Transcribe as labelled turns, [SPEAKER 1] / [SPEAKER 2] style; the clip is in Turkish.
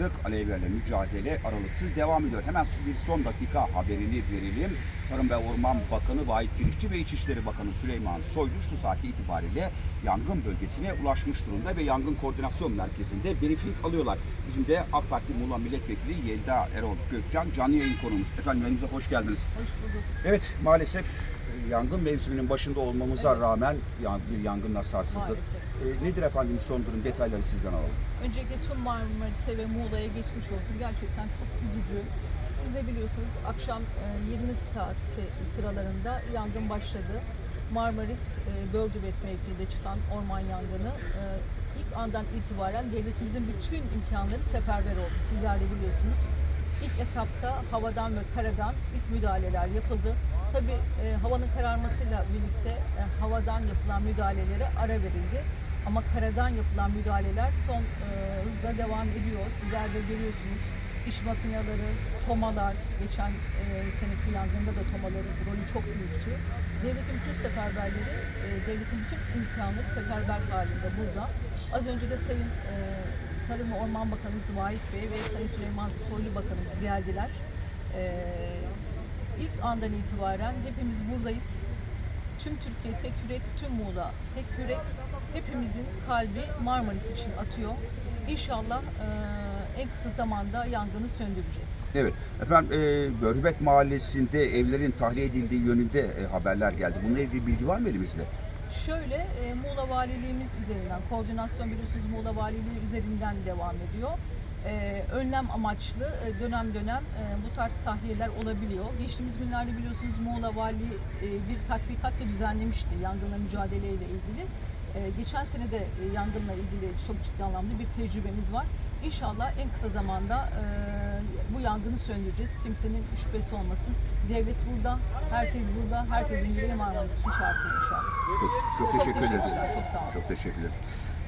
[SPEAKER 1] çıktık. Alevlerle mücadele aralıksız devam ediyor. Hemen bir son dakika haberini verelim. Tarım ve Orman Bakanı Vahit Kirişçi ve İçişleri Bakanı Süleyman Soylu şu saati itibariyle yangın bölgesine ulaşmış durumda ve yangın koordinasyon merkezinde briefing alıyorlar. Bizim de AK Parti Muğla Milletvekili Yelda Erol Gökcan canlı yayın konumuz. Efendim yayınımıza hoş geldiniz. Evet maalesef yangın mevsiminin başında olmamıza rağmen yan- bir yangınla sarsıldık. E, nedir efendim son durum detayları sizden alalım.
[SPEAKER 2] Öncelikle tüm Marmaris'e ve Muğla'ya geçmiş olsun. Gerçekten çok üzücü. Siz de biliyorsunuz akşam e, 20 saat sıralarında yangın başladı. Marmaris e, Bördübet mevkiinde çıkan orman yangını e, ilk andan itibaren devletimizin bütün imkanları seferber oldu. Sizler de biliyorsunuz. İlk etapta havadan ve karadan ilk müdahaleler yapıldı. Tabii e, havanın kararmasıyla birlikte e, havadan yapılan müdahalelere ara verildi. Ama karadan yapılan müdahaleler son e, hızla devam ediyor. Sizler de görüyorsunuz. İş makineleri, tomalar, geçen e, seneki yangında da tomaların rolü çok büyüktü. Devletin bütün seferberleri, e, devletin bütün imkanları seferber halinde burada. Az önce de Sayın e, Tarım ve Orman Bakanımız Vahit Bey ve Sayın Süleyman Soylu Bakanımız geldiler. E, ilk andan itibaren hepimiz buradayız. Tüm Türkiye tek yürek, tüm Muğla tek yürek. Hepimizin kalbi Marmaris için atıyor. İnşallah e, en kısa zamanda yangını söndüreceğiz.
[SPEAKER 1] Evet efendim e, Börbet Mahallesi'nde evlerin tahliye edildiği yönünde e, haberler geldi. Bununla ilgili bilgi var mı elimizde?
[SPEAKER 2] Şöyle e, Muğla Valiliğimiz üzerinden, koordinasyon biliyorsunuz Muğla Valiliği üzerinden devam ediyor. E, önlem amaçlı e, dönem dönem e, bu tarz tahliyeler olabiliyor. Geçtiğimiz günlerde biliyorsunuz Muğla Valiliği e, bir tatbikat da düzenlemişti yangınla mücadeleyle ilgili. E, geçen sene de e, yangınla ilgili çok ciddi anlamda bir tecrübemiz var. İnşallah en kısa zamanda e, bu yangını söndüreceğiz. Kimsenin şüphesi olmasın. Devlet burada, herkes burada, herkesin yüreği Marmaris için.
[SPEAKER 1] Peki, çok,
[SPEAKER 2] Çok
[SPEAKER 1] teşekkür ederiz.
[SPEAKER 2] teşekkürler, çok sağ